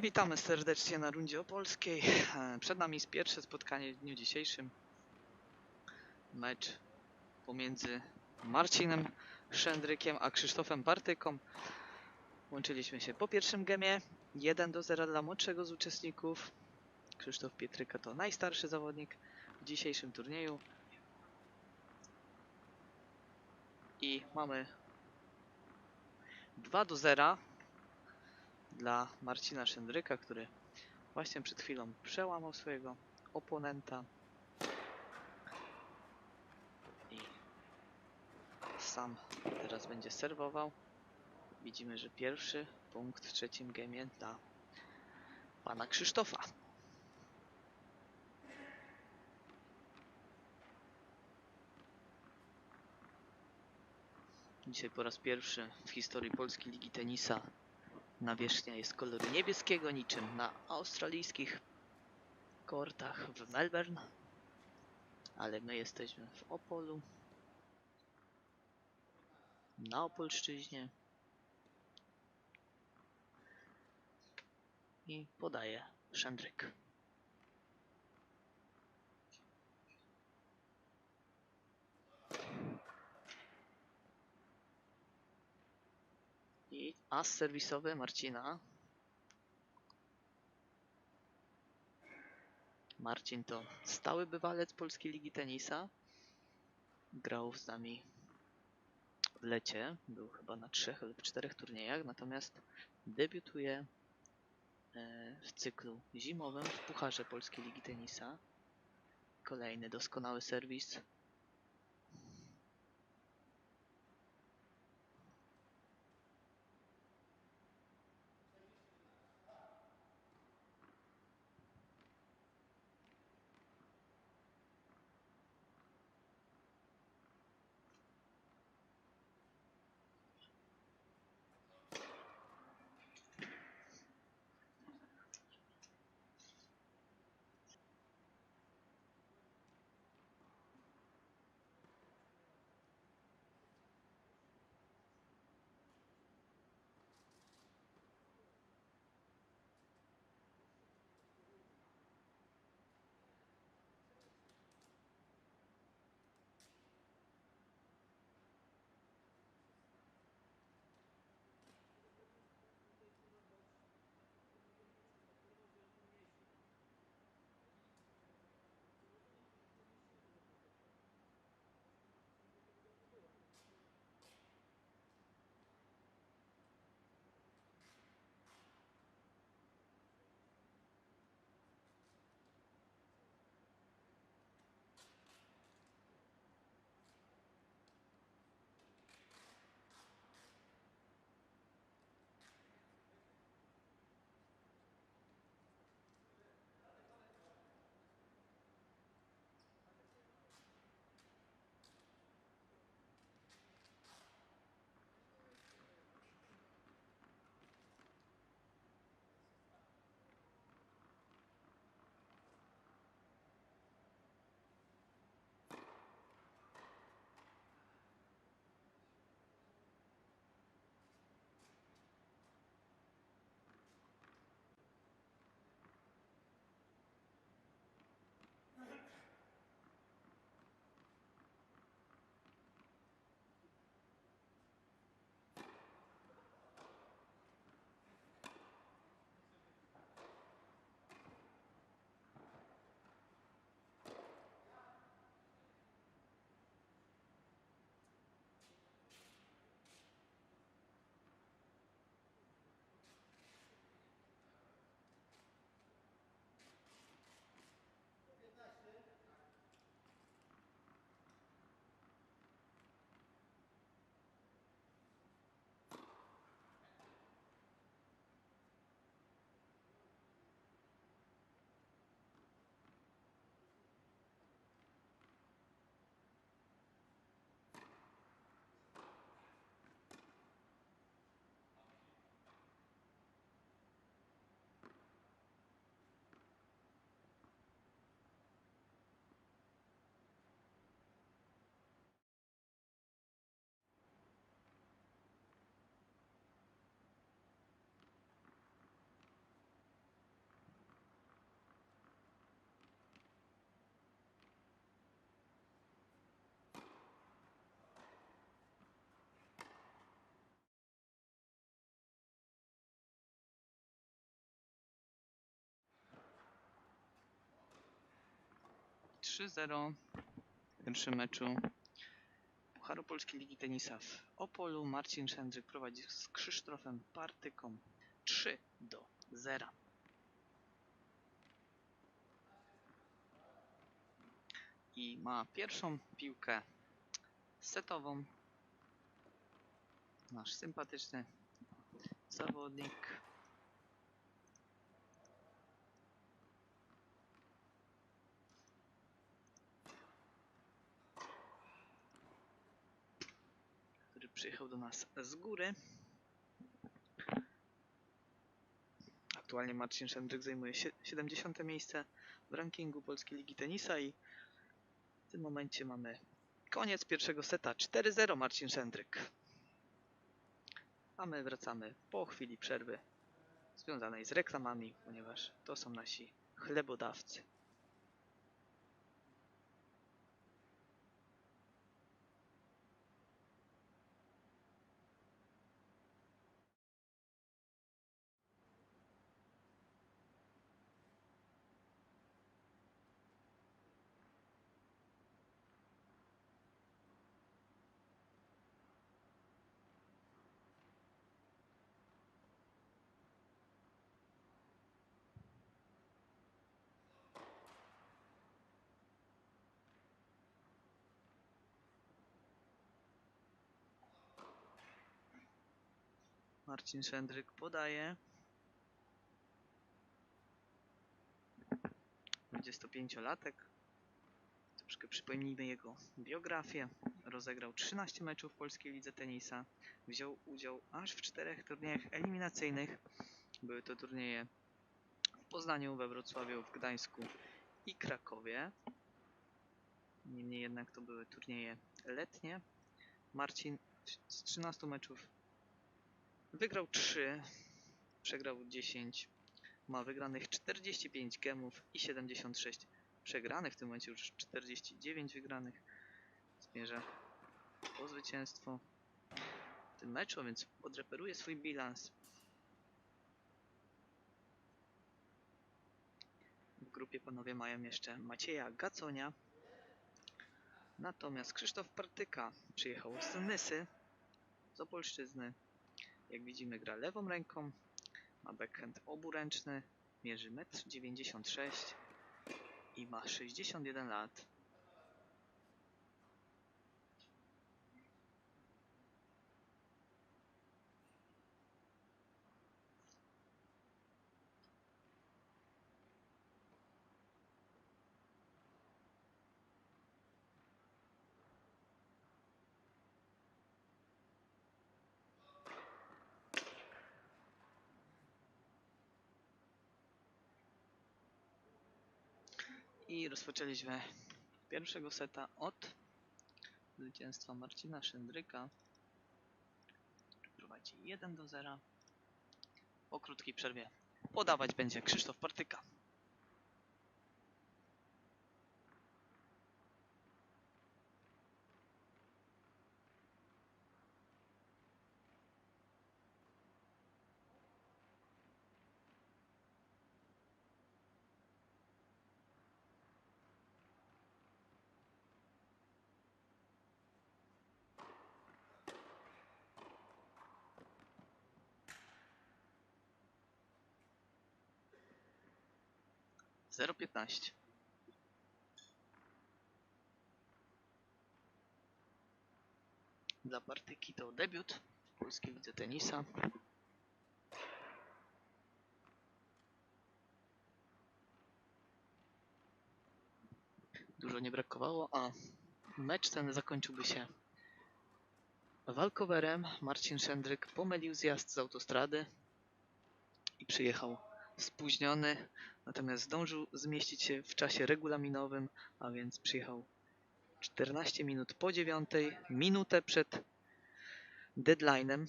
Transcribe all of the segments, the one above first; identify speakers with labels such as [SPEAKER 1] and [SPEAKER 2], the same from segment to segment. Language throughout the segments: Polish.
[SPEAKER 1] Witamy serdecznie na rundzie opolskiej. E, Przed nami jest pierwsze spotkanie w dniu dzisiejszym. Mecz pomiędzy Marcinem Szendrykiem a Krzysztofem Bartyką. Łączyliśmy się po pierwszym gemie. 1 do 0 dla młodszego z uczestników. Krzysztof Pietryka to najstarszy zawodnik w dzisiejszym turnieju. I mamy 2 do 0 dla Marcina Szendryka, który właśnie przed chwilą przełamał swojego oponenta. I sam teraz będzie serwował. Widzimy, że pierwszy punkt w trzecim gemie dla pana Krzysztofa. Dzisiaj po raz pierwszy w historii polskiej ligi tenisa Nawierzchnia jest koloru niebieskiego, niczym na australijskich kortach w Melbourne. Ale my jesteśmy w Opolu. Na Opolszczyźnie. I podaje Szendryk. I as serwisowy Marcina. Marcin to stały bywalec Polskiej Ligi Tenisa. Grał z nami w lecie. Był chyba na trzech lub czterech turniejach, natomiast debiutuje e, w cyklu zimowym w Pucharze Polskiej Ligi Tenisa. Kolejny doskonały serwis. 3-0 w pierwszym meczu Pucharu Polskiej Ligi Tenisa w Opolu. Marcin Szendrzyk prowadzi z Krzysztofem Partyką 3 do 0. I ma pierwszą piłkę setową. Nasz sympatyczny zawodnik. który przyjechał do nas z góry. Aktualnie Marcin Szendryk zajmuje sie- 70 miejsce w rankingu Polskiej Ligi Tenisa i w tym momencie mamy koniec pierwszego seta 4-0 Marcin Szendryk. A my wracamy po chwili przerwy związanej z reklamami, ponieważ to są nasi chlebodawcy. Marcin Szendryk podaje. 25-latek. Troszkę przypomnijmy jego biografię. Rozegrał 13 meczów w polskiej lidze tenisa. Wziął udział aż w czterech turniejach eliminacyjnych. Były to turnieje w Poznaniu, we Wrocławiu, w Gdańsku i Krakowie. Niemniej jednak to były turnieje letnie. Marcin z 13 meczów Wygrał 3, przegrał 10, ma wygranych 45 gemów i 76 przegranych, w tym momencie już 49 wygranych. Zmierza po zwycięstwo w tym meczu, więc odreperuje swój bilans. W grupie panowie mają jeszcze Macieja Gaconia, natomiast Krzysztof Partyka przyjechał z Nysy, z Opolszczyzny. Jak widzimy gra lewą ręką, ma backhand oburęczny, mierzy 1,96 m i ma 61 lat. I rozpoczęliśmy pierwszego seta od zwycięstwa Marcina Szendryka. który Prowadzi 1 do 0. Po krótkiej przerwie podawać będzie Krzysztof Partyka. Zero piętnaście. Dla Partyki to debiut w polskiej lidze tenisa. Dużo nie brakowało, a mecz ten zakończyłby się walkowerem. Marcin Szendryk pomylił zjazd z autostrady i przyjechał spóźniony, natomiast zdążył zmieścić się w czasie regulaminowym, a więc przyjechał 14 minut po dziewiątej, minutę przed deadline'em,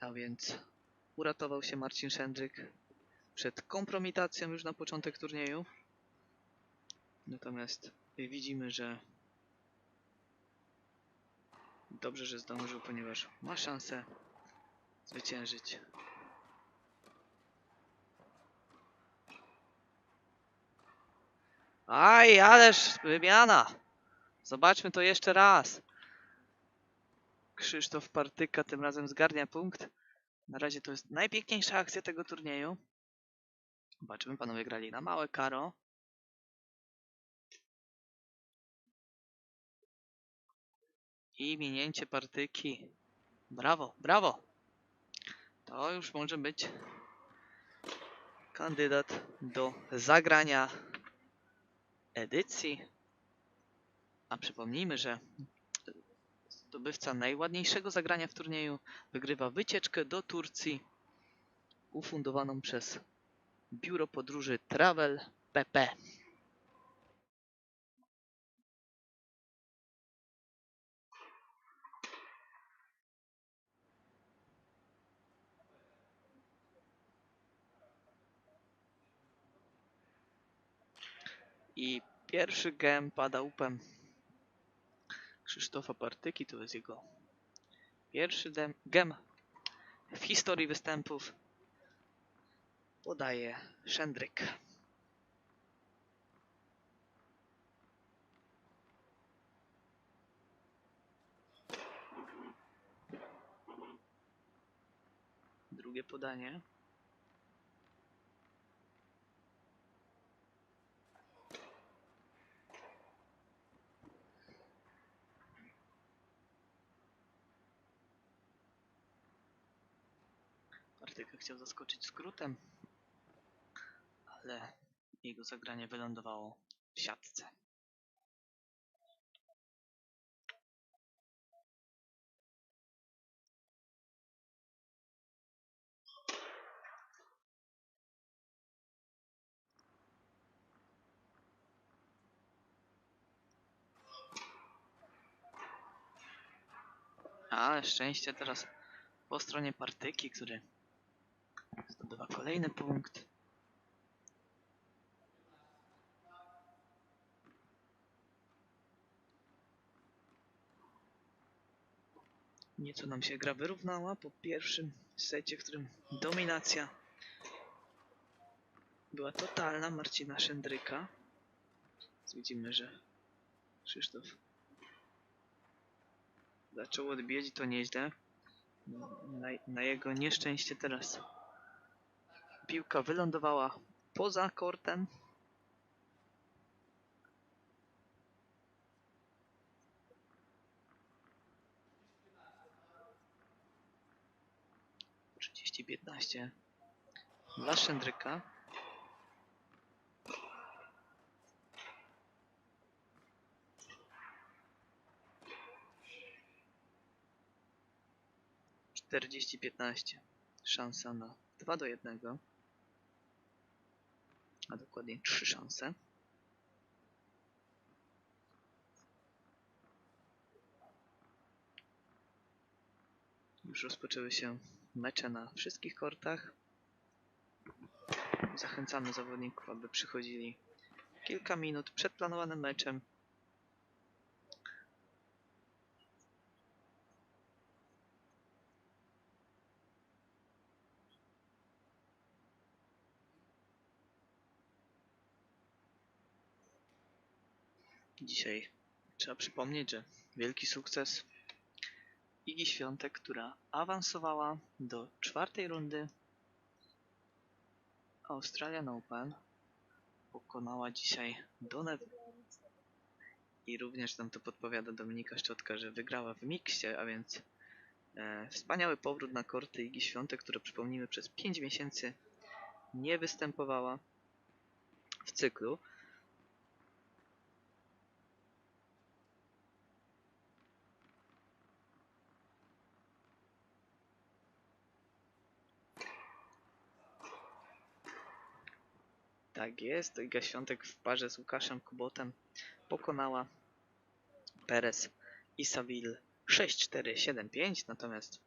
[SPEAKER 1] a więc uratował się Marcin Szendryk przed kompromitacją już na początek turnieju. Natomiast widzimy, że dobrze, że zdążył, ponieważ ma szansę zwyciężyć. Aj, ależ wymiana! Zobaczmy to jeszcze raz. Krzysztof Partyka tym razem zgarnia punkt. Na razie to jest najpiękniejsza akcja tego turnieju. Zobaczymy, panowie grali na małe karo. I minięcie partyki. Brawo, brawo! To już może być kandydat do zagrania edycji. A przypomnijmy, że zdobywca najładniejszego zagrania w turnieju wygrywa wycieczkę do Turcji ufundowaną przez biuro podróży Travel PP. I pierwszy gem pada upem Krzysztofa Partyki. To jest jego pierwszy dem, gem w historii występów. Podaje Szendryk. Drugie podanie. Partyka chciał zaskoczyć skrótem, ale jego zagranie wylądowało w siatce. Ale szczęście teraz po stronie partyki, który zdobywa kolejny punkt. Nieco nam się gra wyrównała po pierwszym secie, w którym dominacja była totalna Marcina Szendryka. Widzimy, że Krzysztof zaczął odbijać to nieźle. Na, na jego nieszczęście teraz piłka wylądowała poza kortem. Trzydzieści piętnaście dla Szendryka. Czterdzieści piętnaście. Szansa na dwa do jednego a dokładnie trzy szanse. Już rozpoczęły się mecze na wszystkich kortach. Zachęcamy zawodników, aby przychodzili kilka minut przed planowanym meczem. Dzisiaj trzeba przypomnieć, że wielki sukces Igi Świątek, która awansowała do czwartej rundy Australian Open. Pokonała dzisiaj Donę i również nam to podpowiada Dominika Szczotka, że wygrała w miksie, a więc e, wspaniały powrót na korty Igi Świątek, która przypomnijmy przez 5 miesięcy nie występowała w cyklu. Tak jest, Iga Świątek w parze z Łukaszem Kubotem pokonała Perez i Saville 6-4-7-5, natomiast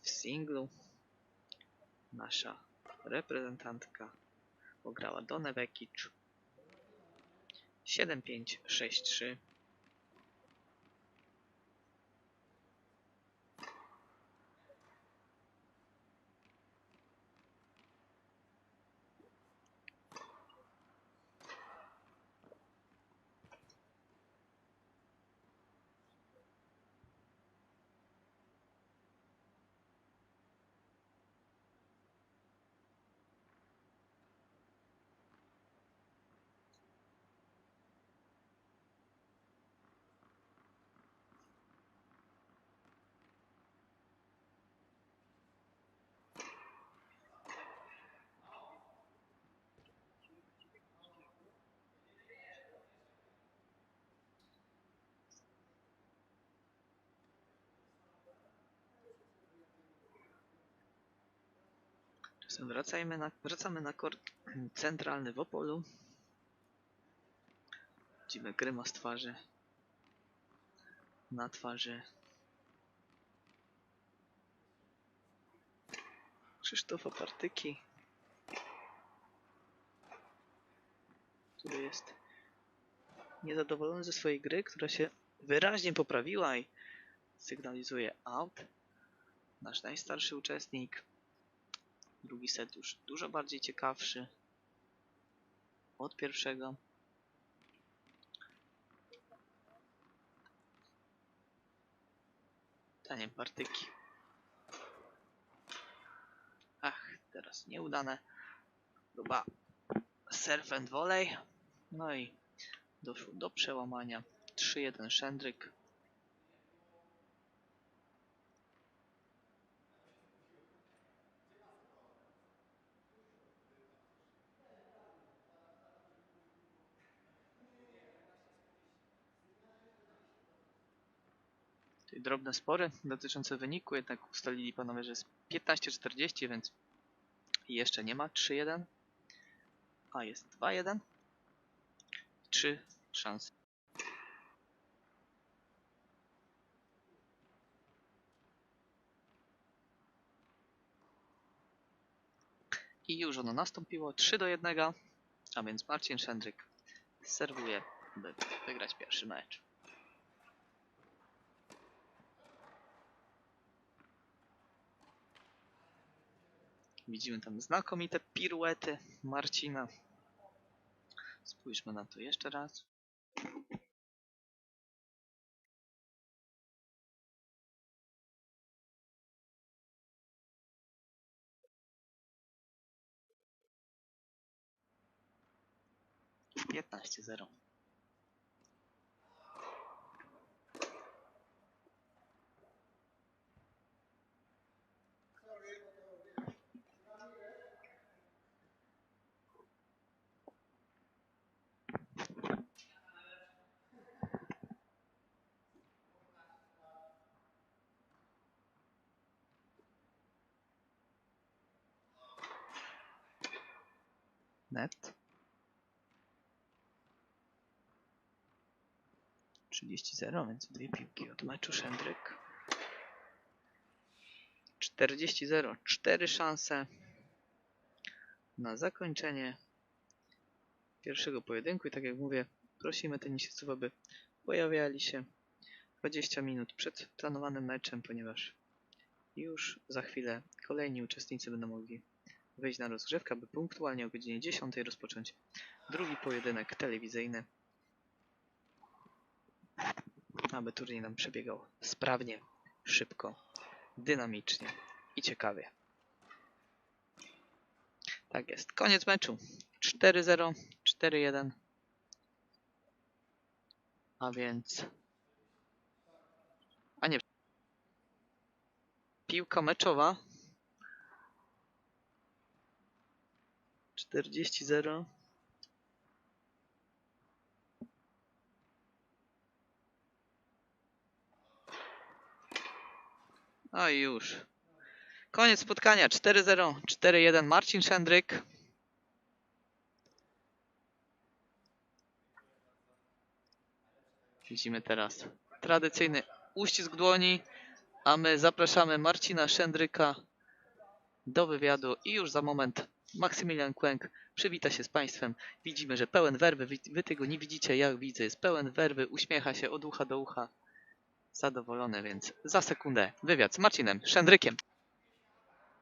[SPEAKER 1] w singlu nasza reprezentantka pograła Donę Vekic 7-5-6-3 Wracajmy na, wracamy na kort centralny w Opolu. Widzimy grymas twarzy. Na twarzy. Krzysztofa Partyki. Który jest niezadowolony ze swojej gry, która się wyraźnie poprawiła i sygnalizuje out. Nasz najstarszy uczestnik. Drugi set już dużo bardziej ciekawszy od pierwszego. Tanie partyki. Ach, teraz nieudane. Próba surf and volley. No i doszło do przełamania. 3-1 Szendryk. Drobne spory dotyczące wyniku, jednak ustalili panowie, że jest 15-40, więc jeszcze nie ma 3-1, a jest 2-1. Trzy szanse. I już ono nastąpiło 3 do 1, a więc Marcin Szendryk serwuje, by wygrać pierwszy mecz. Widzimy tam znakomite piruety Marcina. Spójrzmy na to jeszcze raz. Piętnaście zero. Net. 30-0, więc dwie piłki od meczu Szendryk. 40-0, cztery szanse na zakończenie pierwszego pojedynku i tak jak mówię, prosimy tenisistów, aby pojawiali się 20 minut przed planowanym meczem, ponieważ już za chwilę kolejni uczestnicy będą mogli wejść na rozgrzewkę, aby punktualnie o godzinie 10 rozpocząć drugi pojedynek telewizyjny. Aby turniej nam przebiegał sprawnie, szybko, dynamicznie i ciekawie. Tak jest. Koniec meczu. 4-0, 4-1. A więc. A nie. Piłka meczowa 40-0. No i już. Koniec spotkania. 4-0, 4-1. Marcin Szendryk. Widzimy teraz tradycyjny uścisk dłoni, a my zapraszamy Marcina Szendryka do wywiadu i już za moment Maksymilian Kłęk przywita się z Państwem. Widzimy, że pełen werwy, wy, tego nie widzicie, ja widzę, jest pełen werwy, uśmiecha się od ucha do ucha. Zadowolony, więc za sekundę wywiad z Marcinem Szendrykiem.